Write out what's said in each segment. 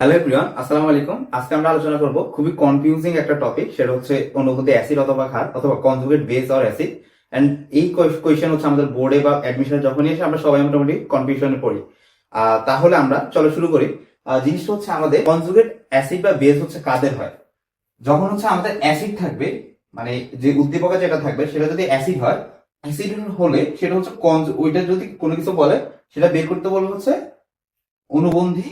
Hello everyone আসসালামু আলাইকুম আজকে আমরা আলোচনা করব খুবই কনফিউজিং একটা টপিক সেটা হচ্ছে অনুভূতি অ্যাসিড অথবা খার অথবা conjugate base or acid and এই কোয়েশ্চেন হচ্ছে আমাদের বোর্ডে বা অ্যাডমিশনে যখনই এসে আমরা সবাই মোটামুটি কনফিউশনে পড়ি। তাহলে আমরা চলো শুরু করি। জিনিসটা হচ্ছে আমাদের কনজুগেট অ্যাসিড বা বেস হচ্ছে কাদের হয়? যখন হচ্ছে আমাদের অ্যাসিড থাকবে মানে যে উদ্দীপকে যেটা থাকবে, সেটা যদি অ্যাসিড হয় অ্যাসিড হলে সেটা হচ্ছে কনজ- ওইটা যদি কোনো কিছু বলে, সেটা বের করতে বলবে হচ্ছে অনুবন্ধী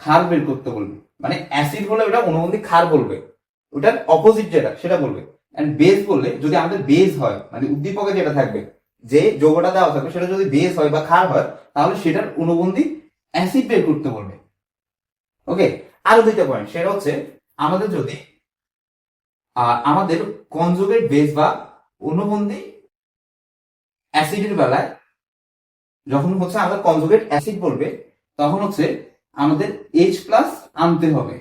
ক্ষার বের করতে বলবে। মানে অ্যাসিড হলে ওটা অনুবন্ধী ক্ষার বলবে। ওটার অপোজিট যেটা, সেটা বলবে। এন্ড বেস বললে যদি আমাদের বেস হয় মানে উদ্দীপকে যেটা থাকবে, যে যৌগটা দেওয়া থাকবে, সেটা যদি বেস হয় বা ক্ষার হয়, তাহলে সেটার অনুবন্ধী অ্যাসিড বের করতে বলবে। ওকে আরও দুইটা পয়েন্ট সেটা হচ্ছে আমাদের যদি আমাদের কনজুগেট বেস বা অনুবন্ধী অ্যাসিডের বেলায় যখন হচ্ছে আমাদের কনজুগেট অ্যাসিড বলবে, তখন হচ্ছে আমাদের এইচ প্লাস আনতে হবে।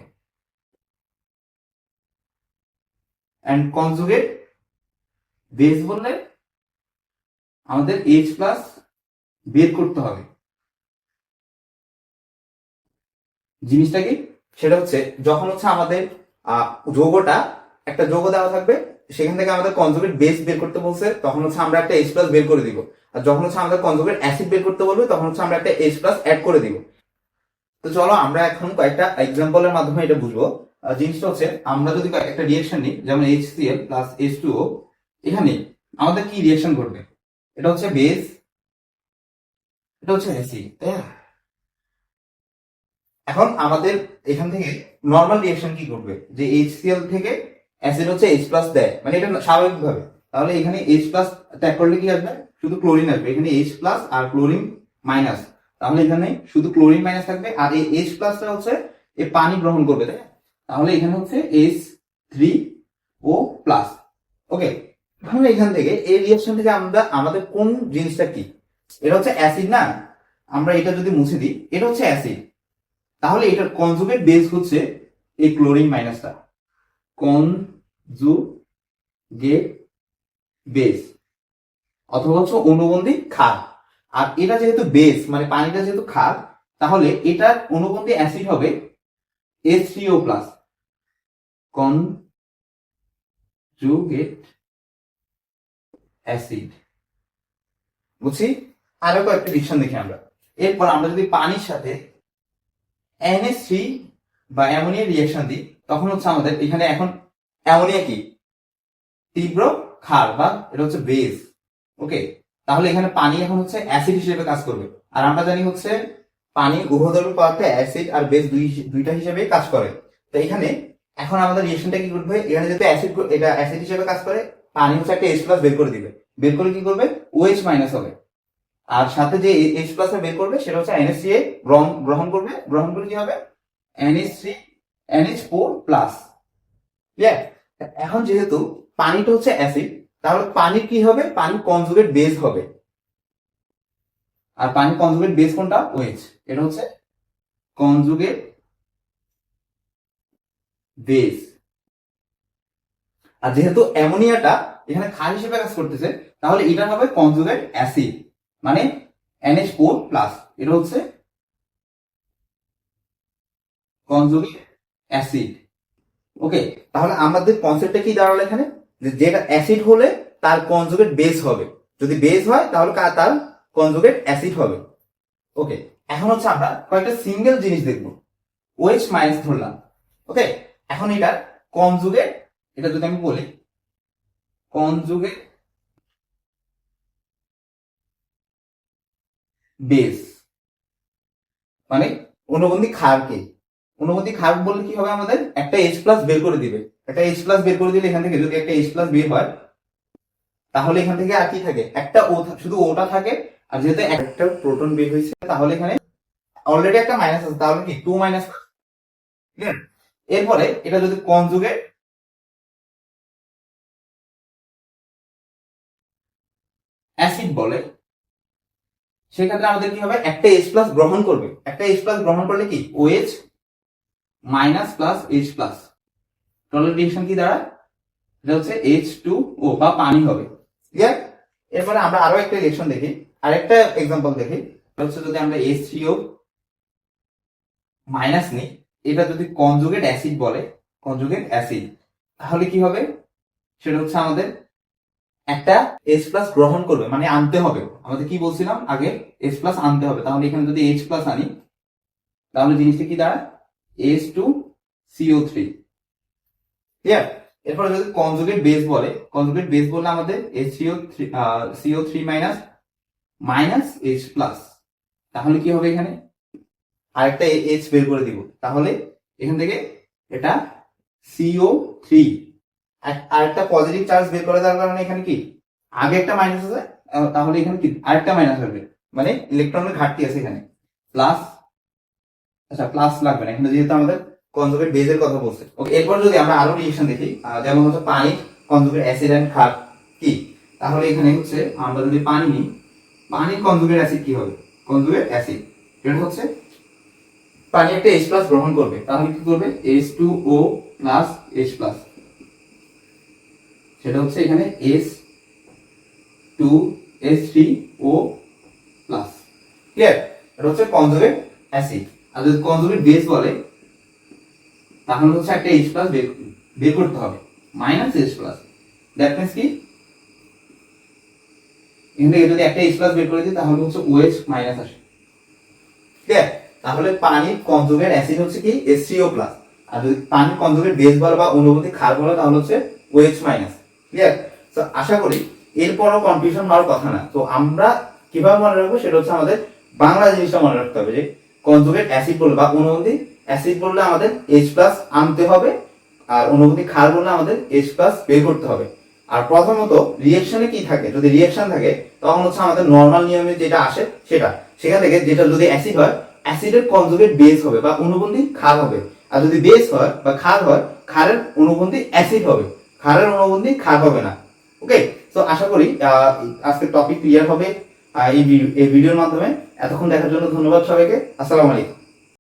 অ্যান্ড কনজুগেট বেস বললে আমাদের এইচ প্লাস বের করতে হবে। জিনিসটা কি? সেটা হচ্ছে যখন হচ্ছে আমাদের যৌগটা একটা যৌগ দেওয়া থাকবে, সেখান থেকে আমাদের কনজুগেট বেস বের করতে বলছে, তখন হচ্ছে আমরা একটা এইচ প্লাস বের করে দিব। আর যখন হচ্ছে আমাদের কনজুগেট অ্যাসিড বের করতে বলবে, তখন হচ্ছে আমরা একটা এইচ প্লাস অ্যাড করে দিব। তো চলো আমরা এখন কয়েকটা এক্সাম্পলের মাধ্যমে এটা বুঝব। জিনিসটা হচ্ছে, আমরা যদি একটা রিয়েকশন নিই, যেমন H C L plus H two O এখানে আমাদের কি রিয়েকশন ঘটবে? এটা হচ্ছে বেস এটা হচ্ছে অ্যাসিড তাই না? এখন আমাদের এখান থেকে নর্মাল রিয়েকশন কি করবে যে এইচ সি এল থেকে অ্যাসিড হচ্ছে এইচ প্লাস দেয়। মানে এটা স্বাভাবিক ভাবে তাহলে এখানে এইচ প্লাস ত্যাগ করলে কি আসবে? শুধু ক্লোরিন আসবে। এখানে এইচ প্লাস আর ক্লোরিন মাইনাস তাহলে এখানে শুধু ক্লোরিন মাইনাস থাকবে আর এই এইচ প্লাসটা হচ্ছে এ পানি গ্রহণ করবে, তাই তাহলে এখানে হচ্ছে H three O plus okay তাহলে এখান থেকে এই রিয়াকশন থেকে আমরা, আমাদের কোন জিনিসটা কি? এটা হচ্ছে অ্যাসিড না? আমরা এটা যদি মুছে দিই, এটা হচ্ছে অ্যাসিড তাহলে এটার কনজুগেট বেস হচ্ছে এই ক্লোরিন মাইনাসটা কনজুগেট বেস অথবা হচ্ছে অনুবন্ধী ক্ষার। আর এটা যেহেতু বেস মানে পানিটা যেহেতু ক্ষার তাহলে এটার অনুবন্ধী অ্যাসিড হবে S three O plus conjugate acid বুঝছি? আরও কয়েকটা রিকশন দেখি আমরা। এরপর আমরা যদি পানির সাথে এনএস থ্রি বা অ্যামোনিয়া রিয়েকশন দিই, তখন হচ্ছে আমাদের এখানে এখন অ্যামোনিয়া কি? তীব্র ক্ষার বা এটা হচ্ছে বেস ওকে তাহলে এখানে পানি এখন হচ্ছে অ্যাসিড হিসেবে কাজ করবে। আর আমরা জানি হচ্ছে পানি উভধর্মী পদার্থে অ্যাসিড আর বেস দুই দুইটা হিসেবে কাজ করে। তো এখানে এখন আমাদের রিয়েকশনটা কি করবে? এখানে যেহেতু অ্যাসিড এটা অ্যাসিড হিসেবে কাজ করে, পানি হচ্ছে একটা এইচ প্লাস বের করে দিবে। বের করে কি করবে? ওএইচ মাইনাস হবে। আর সাথে যে এইচ প্লাস বের করবে, সেটা হচ্ছে এনএসসি এ গ্রহণ গ্রহণ করবে। গ্রহণ করে কি হবে? NH three NH four plus clear এখন যেহেতু পানিটা হচ্ছে অ্যাসিড তাহলে পানির কি হবে? পানি কনজুগেট বেস হবে। আর পানি কনজুগেট বেস কোনটা? ওএইচ এটা হচ্ছে কনজুগেট বেস আর যেহেতু অ্যামোনিয়াটা এখানে ক্ষার হিসেবে কাজ করতেছে, তাহলে এটা হবে কনজুগেট অ্যাসিড মানে এনএইচ ফোর প্লাস এটা হচ্ছে কনজুগেট অ্যাসিড ওকে তাহলে আমাদের কনসেপ্টটা কি দাঁড়াল এখানে? যেটা অ্যাসিড হলে তার কনজুগেট বেস হবে। যদি বেস হয়, তাহলে তার কনজুগেট অ্যাসিড হবে। ওকে এখন হচ্ছে আমরা কয়েকটা সিঙ্গেল জিনিস দেখব। ওএইচ মাইনাস ধরলাম। ওকে এখন এটা কনজুগেট এটা যদি আমি বলি কনজুগেট বেস মানে অনুবন্ধী ক্ষারকে। অনুবন্ধী ক্ষার বললে কি হবে আমাদের? একটা এইচ প্লাস বের করে দিবে। একটা এইচ প্লাস বের করে দিলে এখান থেকে যদি একটা এইচ প্লাস বের হয়, তাহলে এখান থেকে আর কি থাকে? একটা ও শুধু ওটা থাকে, আর যেহেতু একটা প্রোটন বের হয়েছে, তাহলে এখানে অলরেডি একটা মাইনাস আছে, তাহলে কি? টু মাইনাস এরপরে এটা যদি কনজুগেট অ্যাসিড বলে, সেক্ষেত্রে আমাদের কি হবে? একটা এইচ প্লাস গ্রহণ করবে। একটা এইচ প্লাস গ্রহণ করলে কি? OH minus plus H plus total reaction কি দাঁড়ায়? এটা হচ্ছে এইচ টু ও বা পানি হবে। ক্লিয়ার এরপরে আমরা আরও একটা রিয়েকশন দেখি। আরেকটা এক্সাম্পল দেখি। হচ্ছে যদি আমরা এস থ্রিও মাইনাস নিই, এটা যদি কনজুগেট অ্যাসিড বলে কনজুগেট অ্যাসিড তাহলে কি হবে? সেটা হচ্ছে আমাদের একটা এস প্লাস গ্রহণ করবে মানে আনতে হবে। আমাদের কি বলছিলাম আগে? এস প্লাস আনতে হবে। তাহলে এখানে যদি এইচ প্লাস আনি, তাহলে জিনিসটা কি দাঁড়ায়? S two CO three clear এরপরে যদি কনজুগেট বেস বলে কনজুগেট বেস বললে আমাদের S CO three CO three minus minus H plus তাহলে কি হবে এখানে? আরেকটা এইচ বের করে দিব। তাহলে এখান থেকে এটা সিও থ্রি আরেকটা পজিটিভ চার্জ বের করে দেওয়ার কারণে এখানে কি? আগে একটা মাইনাস আছে তাহলে এখানে কি? আরেকটা মাইনাস হবে মানে ইলেকট্রনের ঘাটতি আছে এখানে। প্লাস আচ্ছা প্লাস লাগবে না। এখানে যেহেতু আমাদের কনজুগেট বেজের কথা বলছে। ওকে এরপর যদি আমরা আরও রিয়েকশন দেখি যেমন হচ্ছে পানি কনজুগেট অ্যাসিড এন্ড ক্ষার কি? তাহলে এখানে হচ্ছে আমরা যদি পানি নিই পানির কনজুগেট অ্যাসিড কি হবে? কনজুগেট অ্যাসিড এটা হচ্ছে পানি একটা H গ্রহণ করবে। তাহলে কি করবে? H two O plus H plus সেটা হচ্ছে এখানে S two S three O plus clear এটা হচ্ছে কনজুগেট অ্যাসিড আর যদি কনজুগেট বেস বলে, তাহলে হচ্ছে একটা H প্লাস বের করতে হবে। Minus H plus that means কি? এখান থেকে যদি একটা H প্লাস বের করে দিই, তাহলে হচ্ছে OH মাইনাস আসে। ক্লিয়ার তাহলে পানির কনজুগেট অ্যাসিড হচ্ছে কি? HCO প্লাস আর যদি পানির কনজুগেট বেস বল বা অনুভূতি ক্ষার বলে, তাহলে হচ্ছে OH মাইনাস ক্লিয়ার তো আশা করি এরপরও কনফিউশন হওয়ার কথা না। তো আমরা কীভাবে মনে রাখব? সেটা হচ্ছে আমাদের বাংলা জিনিসটা মনে রাখতে হবে যে কনজুগেট অ্যাসিড বললে বা অনুভূতি অ্যাসিড বললে আমাদের H প্লাস আনতে হবে, আর অনুভূতি ক্ষার বললে আমাদের H প্লাস বের করতে হবে। আর প্রথমত রিয়েকশনে কি থাকে? যদি রিয়েকশন থাকে, তখন হচ্ছে আমাদের নর্মাল নিয়মে যেটা আসে সেটা। সেখান থেকে যেটা যদি অ্যাসিড হয় অ্যাসিডের কনজুগেট বেস হবে বা অনুবন্ধী ক্ষার হবে। আর যদি বেস হয় বা ক্ষার হয়, ক্ষারের অনুবন্ধী অ্যাসিড হবে। ক্ষারের অনুবন্ধী ক্ষার হবে না। ওকে তো আশা করি আজকে টপিক ক্লিয়ার হবে। এই ভিডিওর মাধ্যমে এতক্ষণ দেখার জন্য ধন্যবাদ সবাইকে। আসসালামু আলাইকুম।